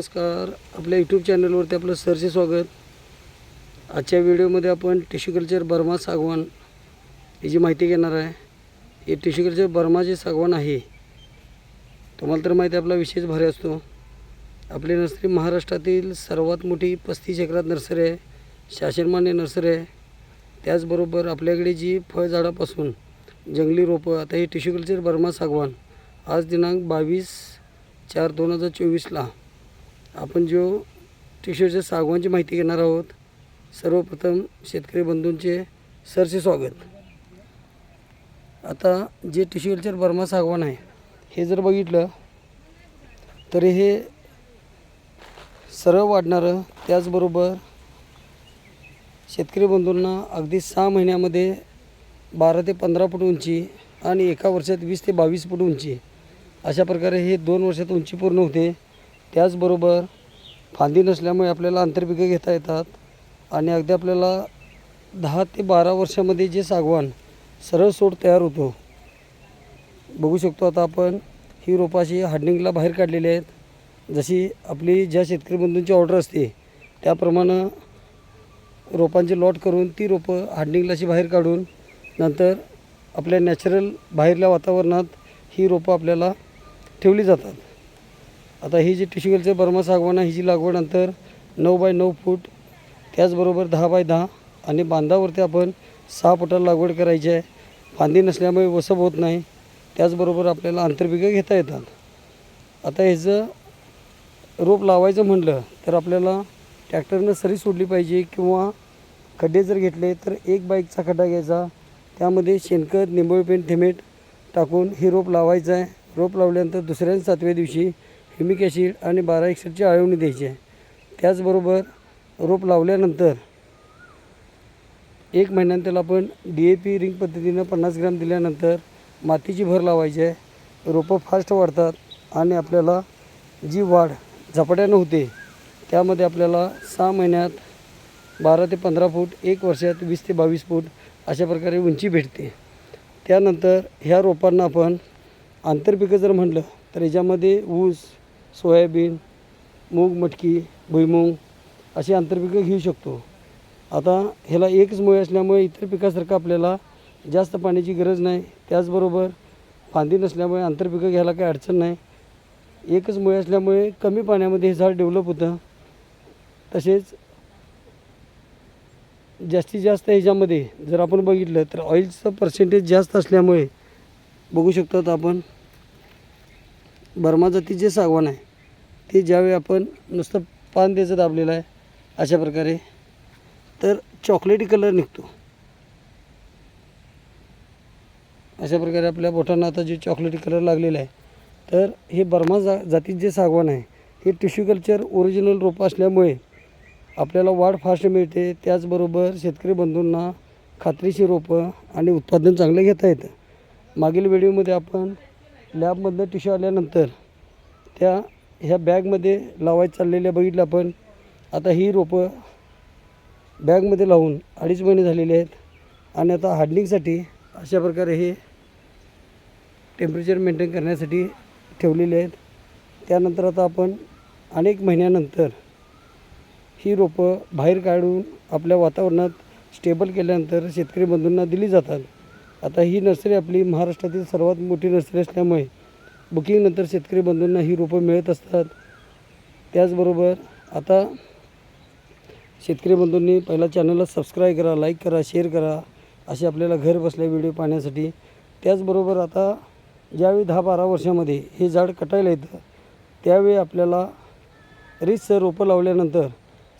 नमस्कार. आपल्या यूट्यूब चॅनलवरती आपलं सरचे स्वागत. आजच्या व्हिडिओमध्ये आपण टिश्यू कल्चर बर्मा सागवान याची माहिती घेणार आहे. हे टिश्यू कल्चर बर्मा जे सागवान आहे तुम्हाला तर माहिती आहे आपला विशेष भारी असतो. आपली नर्सरी महाराष्ट्रातील सर्वात मोठी पस्तीस एकरात नर्सरी आहे. शासनमान्य नर्सरी आहे. त्याचबरोबर आपल्याकडे जी फळझाडापासून जंगली रोपं आता हे टिश्यू कल्चर बर्मा सागवान आज दिनांक बावीस चार दोन हजार चोवीसला आपण जो टिश्यूच्या सागवानची माहिती घेणार आहोत सर्वप्रथम शेतकरी बंधूंचे सरचे स्वागत. आता जे टिश्यू बर्मा सागवान आहे हे जर बघितलं तर हे सरळ वाढणारं त्याचबरोबर शेतकरी बंधूंना अगदी सहा महिन्यामध्ये बारा ते पंधरा फूट उंची आणि एका वर्षात वीस ते बावीस फूट उंची अशा प्रकारे हे दोन वर्षात उंची पूर्ण होते. त्याचबरोबर फांदी नसल्यामुळे आपल्याला आंतरपिकं घेता येतात आणि अगदी आपल्याला दहा ते बारा वर्षामध्ये जे सागवान सरळ सोड तयार होतो. बघू शकतो आता आपण ही रोपं अशी हार्डनिंगला बाहेर काढलेली आहेत. जशी आपली ज्या शेतकरी बंधूंची ऑर्डर असते त्याप्रमाणे रोपांचे लॉट करून ती रोपं हार्डनिंगला अशी बाहेर काढून नंतर आपल्या नॅचरल बाहेरल्या वातावरणात ही रोपं आपल्याला ठेवली जातात. आता ही जी टिश्यू बर्मा सागवान आहे हिची लागवड अंतर नऊ बाय नऊ फूट त्याचबरोबर दहा बाय दहा आणि बांधावरती आपण सहा फुटाला लागवड करायची आहे. फांदी नसल्यामुळे वसप होत नाही. त्याचबरोबर आपल्याला आंतरपिकं घेता येतात. आता ह्याचं रोप लावायचं म्हटलं तर आपल्याला ट्रॅक्टरनं सरी सोडली पाहिजे किंवा खड्डे जर घेतले तर एक बाईकचा खड्डा घ्यायचा. त्यामध्ये शेणखत निंबोळी थिमेट थेमेट टाकून हे रोप लावायचं आहे. रोप लावल्यानंतर दुसऱ्या सातव्या दिवशी ह्युमिक ॲसिड आणि बारा एकसठची आळवणी द्यायची आहे. त्याचबरोबर रोप लावल्यानंतर एक महिन्यानं त्याला आपण डी ए पी रिंग पद्धतीनं पन्नास ग्राम दिल्यानंतर मातीची भर लावायची आहे. रोपं फास्ट वाढतात आणि आपल्याला जी वाढ झपाट्यानं होते त्यामध्ये आपल्याला सहा महिन्यात बारा ते पंधरा फूट एक वर्षात वीस ते बावीस फूट अशा प्रकारे उंची भेटते. त्यानंतर ह्या रोपांना आपण आंतरपिकं जर म्हटलं तर याच्यामध्ये ऊस सोयाबीन मूग मटकी भुईमूग अशी आंतरपिकं घेऊ शकतो. आता ह्याला एकच मुळे असल्यामुळे इतर पिकासारखं आपल्याला जास्त पाण्याची गरज नाही. त्याचबरोबर फांदी नसल्यामुळे आंतरपिकं घ्यायला काही अडचण नाही. एकच मुळे असल्यामुळे कमी पाण्यामध्ये हे झाड डेव्हलप होतं. तसेच जास्तीत जास्त ह्याच्यामध्ये जर आपण बघितलं तर ऑइलचं पर्सेंटेज जास्त असल्यामुळे बघू शकतात आपण. बर्मा जातीचे जे सागवान आहे ते ज्यावेळी आपण नुसतं पान द्यायचं दाबलेलं आहे अशा प्रकारे तर चॉकलेटी कलर निघतो. अशा प्रकारे आपल्या बोटांना आता जे चॉकलेटी कलर लागलेला आहे तर हे बर्मा जा जातीत जे सागवान आहे हे टिश्यू कल्चर ओरिजिनल रोपं असल्यामुळे आपल्याला वाढ फास्ट मिळते. त्याचबरोबर शेतकरी बंधूंना खात्रीशी रोपं आणि उत्पादन चांगलं घेता येतं. मागील व्हिडिओमध्ये आपण लॅबमधनं टिश्यू आल्यानंतर त्या ह्या बॅगमध्ये लावायचं चाललेल्या बघितलं आपण. आता ही रोपं बॅगमध्ये लावून अडीच महिने झालेले आहेत आणि आता हार्डनिंगसाठी अशा प्रकारे हे टेम्परेचर मेंटेन करण्यासाठी ठेवलेले आहेत. त्यानंतर आता आपण अनेक महिन्यानंतर ही रोपं बाहेर काढून आपल्या वातावरणात स्टेबल केल्यानंतर शेतकरी बंधूंना दिली जातात. आता ही नर्सरी आपली महाराष्ट्रातील सर्वात मोठी नर्सरी असल्यामुळे बुकिंगनंतर शेतकरी बंधूंना ही रोपं मिळत असतात. त्याचबरोबर आता शेतकरी बंधूंनी पहिला चॅनलला सबस्क्राईब करा लाईक करा शेअर करा असे आपल्याला घर बसल्या व्हिडिओ पाहण्यासाठी. त्याचबरोबर आता ज्यावेळी दहा बारा वर्षामध्ये हे झाड कटायला येतं त्यावेळी आपल्याला रीतसर रोपं लावल्यानंतर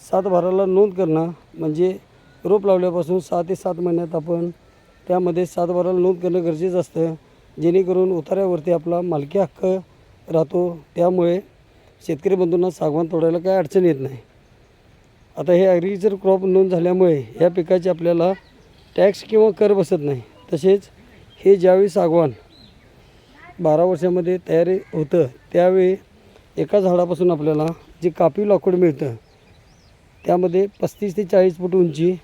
सात बाराला नोंद करणं म्हणजे रोप लावल्यापासून सहा ते सात महिन्यात आपण त्यामध्ये सातबाराला नोंद करणं गरजेचं असतं. जेणेकरून उतार्यावरती आपला मालकी हक्क राहतो. त्यामुळे शेतकरी बंधूंना सागवान तोडायला काही अडचण येत नाही. आता हे ॲग्रिकल्चर क्रॉप नोंद झाल्यामुळे या पिकाची आपल्याला टॅक्स किंवा कर बसत नाही. तसेच हे ज्यावेळी सागवान बारा वर्षामध्ये तयारी होतं त्यावेळी एका झाडापासून आपल्याला जे कापी लाकूड मिळतं त्यामध्ये पस्तीस ते चाळीस फूट उंची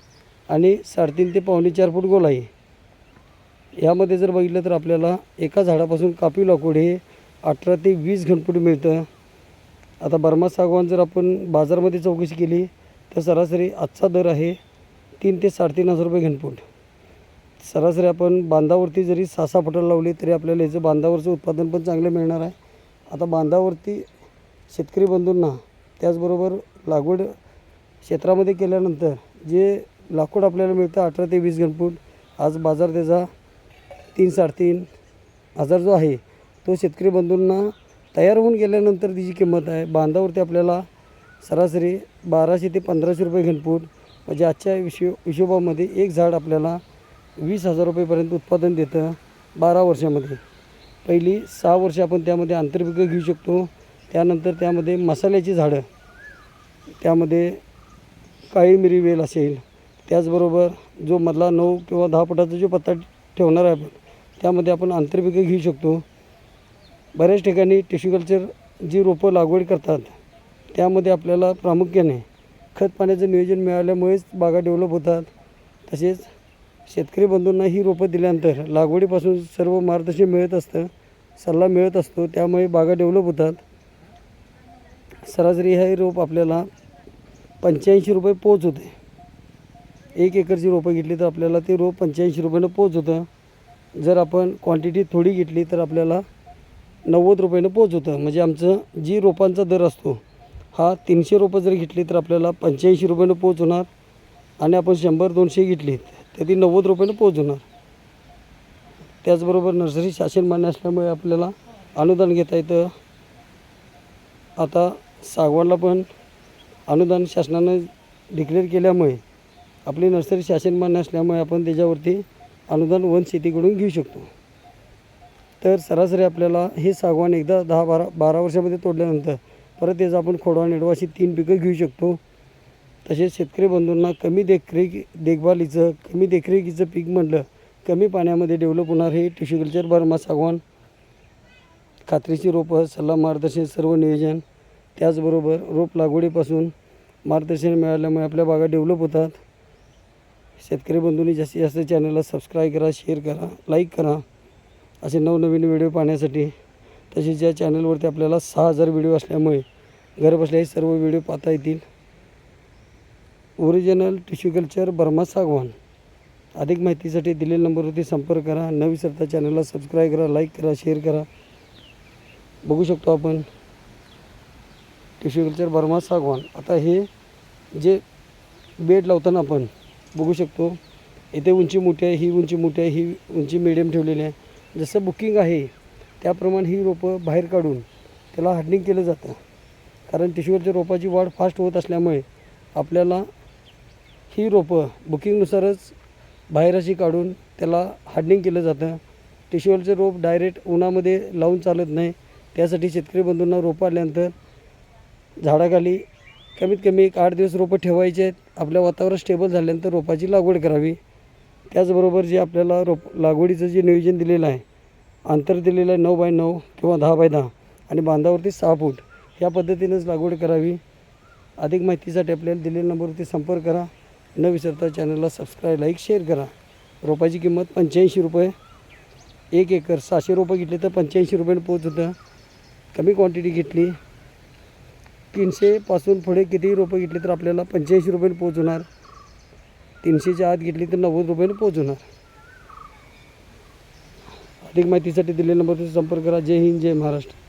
आणि साडेतीन ते पावणे चार फूट गोलाई यामध्ये जर बघितलं तर आपल्याला एका झाडापासून कापी लाकूड हे अठरा ते वीस घनफूट मिळतं. आता बर्मा सागवान जर आपण बाजारामध्ये चौकशी केली तर सरासरी आजचा दर आहे तीन ते साडेतीन हजार रुपये घनफूट. सरासरी आपण बांधावरती जरी सहा सहा फुटाला लावली तरी आपल्याला याचं बांधावरचं उत्पादन पण चांगलं मिळणार आहे. आता बांधावरती शेतकरी बंधूंना त्याचबरोबर लागवड क्षेत्रामध्ये केल्यानंतर जे लाकूड आपल्याला मिळतं अठरा ते वीस घनफूट आज बाजार त्याचा तीन साडेतीन हजार जो आहे तो शेतकरी बंधूंना तयार होऊन गेल्यानंतर तिची किंमत आहे बांधावरती आपल्याला सरासरी बाराशे ते पंधराशे रुपये घनफूट म्हणजे आजच्या हिशो हिशोबामध्ये एक झाड आपल्याला वीस हजार रुपयेपर्यंत उत्पादन देतं बारा वर्षामध्ये. पहिली सहा वर्ष आपण त्यामध्ये आंतरपिकं घेऊ शकतो त्यानंतर त्यामध्ये मसाल्याची झाडं त्यामध्ये काळी मिरी वेल असेल त्याचबरोबर जो मधला नऊ किंवा दहा फुटाचा जो पत्ता ठेवणार आहे आपण त्यामध्ये आपण आंतरपिकं घेऊ शकतो. बऱ्याच ठिकाणी टिश्यू कल्चर जी रोपं लागवड करतात त्यामध्ये आपल्याला प्रामुख्याने खत पाण्याचं नियोजन मिळाल्यामुळेच बागा डेव्हलप होतात. तसेच शेतकरी बंधूंना ही रोपं दिल्यानंतर लागवडीपासून सर्व मार्गदर्शन मिळत असतं सल्ला मिळत असतो त्यामुळे बागा डेव्हलप होतात. सरासरी हे रोप आपल्याला पंच्याऐंशी रुपये पोच होते. एक एकरची रोपं घेतली तर आपल्याला ते रोप पंच्याऐंशी रुपयानं पोच होतं. जर आपण क्वांटिटी थोडी घेतली तर आपल्याला नव्वद रुपयानं पोच होतं म्हणजे आमचं जी रोपांचा दर असतो हा तीनशे रोपं जर घेतली तर आपल्याला पंच्याऐंशी रुपयानं पोच होणार आणि आपण शंभर दोनशे घेतली तर ती नव्वद रुपयानं पोच होणार त्याचबरोबर नर्सरी शासन मान्य असल्यामुळे आपल्याला अनुदान घेता येतं. आता सागवानला पण अनुदान शासनानं डिक्लेअर केल्यामुळे आपली नर्सरी शासन मान्य असल्यामुळे आपण त्याच्यावरती अनुदान वन शेतीकडून घेऊ शकतो. तर सरासरी आपल्याला हे सागवान एकदा दहा बारा बारा वर्षामध्ये तोडल्यानंतर परत त्याचं आपण खोडवा निडवा अशी तीन पिकं घेऊ शकतो. तसेच शेतकरी बंधूंना कमी देखरेख देखभालीचं कमी देखरेखीचं पीक म्हटलं कमी पाण्यामध्ये डेव्हलप होणार हे टिश्यू कल्चर बर्मा सागवान. खात्रीची रोपं सल्ला मार्गदर्शन सर्व नियोजन त्याचबरोबर रोप लागवडीपासून मार्गदर्शन मिळाल्यामुळे आपल्या बागा डेव्हलप होतात. शेतकरी बंधूंनी जास्तीत जास्त चॅनलला सबस्क्राईब करा शेअर करा लाईक करा. असे नवनवीन व्हिडिओ पाहण्यासाठी तसेच या चॅनलवरती आपल्याला सहा हजार व्हिडिओ असल्यामुळे घरबसल्या हे सर्व व्हिडिओ पाहता येतील. ओरिजिनल टिश्यू कल्चर बर्मा सागवान अधिक माहितीसाठी दिलेल्या नंबरवरती संपर्क करा. न विसरता चॅनलला सबस्क्राईब करा लाईक करा शेअर करा. बघू शकतो आपण टिश्यू कल्चर बर्मा सागवान आता हे जे बेड लावताना आपण बघू शकतो. इथे उंची मोठी आहे ही उंची मोठी आहे ही उंची मिडियम ठेवलेली आहे. जसं बुकिंग आहे त्याप्रमाणे ही रोपं बाहेर काढून त्याला हार्डनिंग केलं जातं. कारण टिश्यूवरच्या रोपाची वाढ फास्ट होत असल्यामुळे आपल्याला ही रोपं बुकिंगनुसारच बाहेर अशी काढून त्याला हार्डनिंग केलं जातं. टिश्यूवरचं रोप डायरेक्ट उन्हामध्ये लावून चालत नाही. त्यासाठी शेतकरी बंधूंना रोपं आल्यानंतर झाडाखाली कमीत कमी एक आठ दिवस रोपं ठेवायचे आहेत. आपल्या वातावरण स्टेबल झाल्यानंतर रोपाची लागवड करावी. त्याचबरोबर जे आपल्याला रोप लागवडीचं जे नियोजन दिलेलं आहे अंतर दिलेलं आहे नऊ बाय नऊ किंवा दहा बाय दहा आणि बांधावरती सहा फूट या पद्धतीनेच लागवड करावी. अधिक माहितीसाठी आपल्याला दिलेल्या नंबरवरती संपर्क करा. न विसरता चॅनलला सबस्क्राईब लाईक शेअर करा. रोपाची किंमत पंच्याऐंशी रुपये. एक एकर सहाशे रुपये घेतले तर पंच्याऐंशी रुपयाने पोच होतं कमी क्वांटिटी घेतली तीनशेपासून पुढे कितीही रुपये घेतली तर आपल्याला पंच्याऐंशी रुपयाने पोच होणार तीनशेच्या आत घेतली तर नव्वद रुपयाने पोच होणार अधिक माहितीसाठी दिलेल्या नंबरवर संपर्क करा. जय हिंद जय महाराष्ट्र.